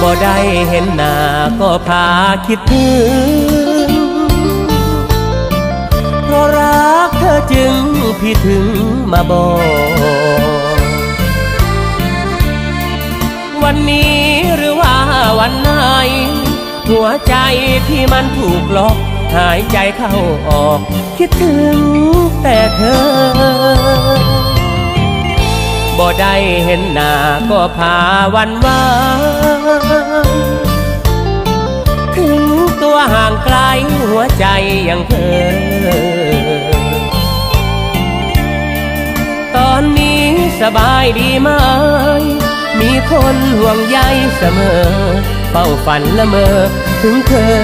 บ่ได้เห็นหน้าก็พาคิดถึง เพราะรักเธอจึงพี่ถึงมาบอกวันนี้หรือว่าวันไหน หัวใจที่มันถูกล็อก หายใจเข้าออก คิดถึงแต่เธอ บ่ได้เห็นหน้าก็พาวันวานถึงตัวห่างไกลหัวใจยังเธอ ตอนนี้สบายดีไหม มีคนห่วงใยเสมอเฝ้าฝันละเมอ ถึงเธอ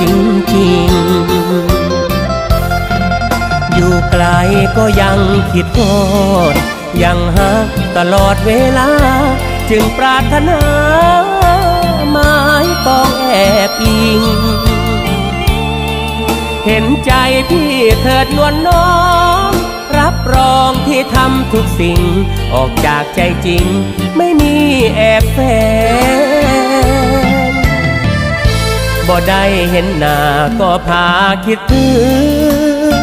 จริงๆอยู่ไกลก็ยังคิดโทษ ยังหักตลอดเวลา จึงปรารถนาไม้ปองแอบอิง เห็นใจพี่เถิดนวลน้อง รับรองที่ทำทุกสิ่ง ออกจากใจจริง ไม่มีแอบแฝงบ่ได้เห็นหน้าก็พาคิดถึง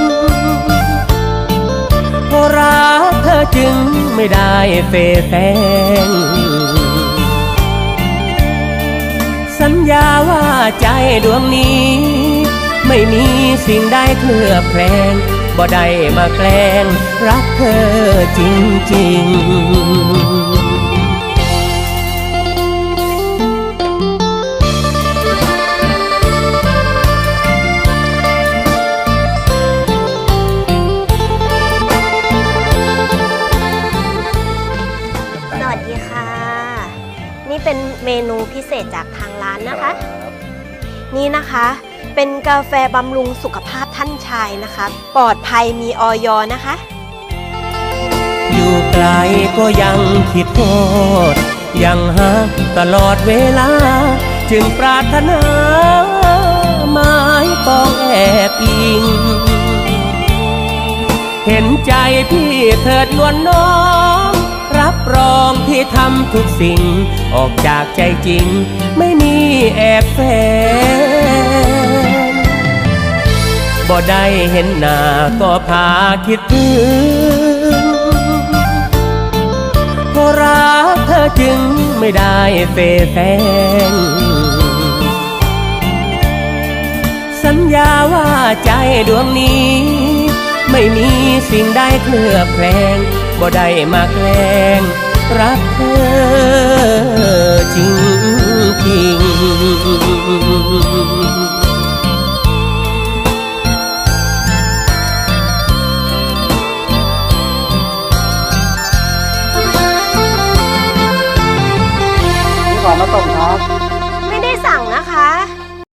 เพราะรัก จึงไม่ได้เฟแฟง สัญญาว่าใจดวงนี้ ไม่มีสิ่งใดเคลือบแคลงบ่ได้มาแกล้งรักเธอจริงๆ พิเศษจากทางร้านนะคะ นี่นะคะ เป็นกาแฟบำรุงสุขภาพท่านชายนะคะ ปลอดภัยมีออยนะคะ อยู่ไกลก็ยังคิดโทษยังหักตลอดเวลา จึงปรารถนาไม้ปองแอบอิง เห็นใจพี่เถิดนวลน้อง รองที่ทำทุกสิ่ง ออกจากใจจริง ไม่มีแอบแฝงบ่ได้เห็นหน้าก็พาคิดถึงเพราะรักเธอจึงไม่ได้เฟแฟงสัญญาว่าใจดวงนี้ ไม่มีสิ่งใดเคลือบแคลง บ่ได้มาแกล้งรักเธอ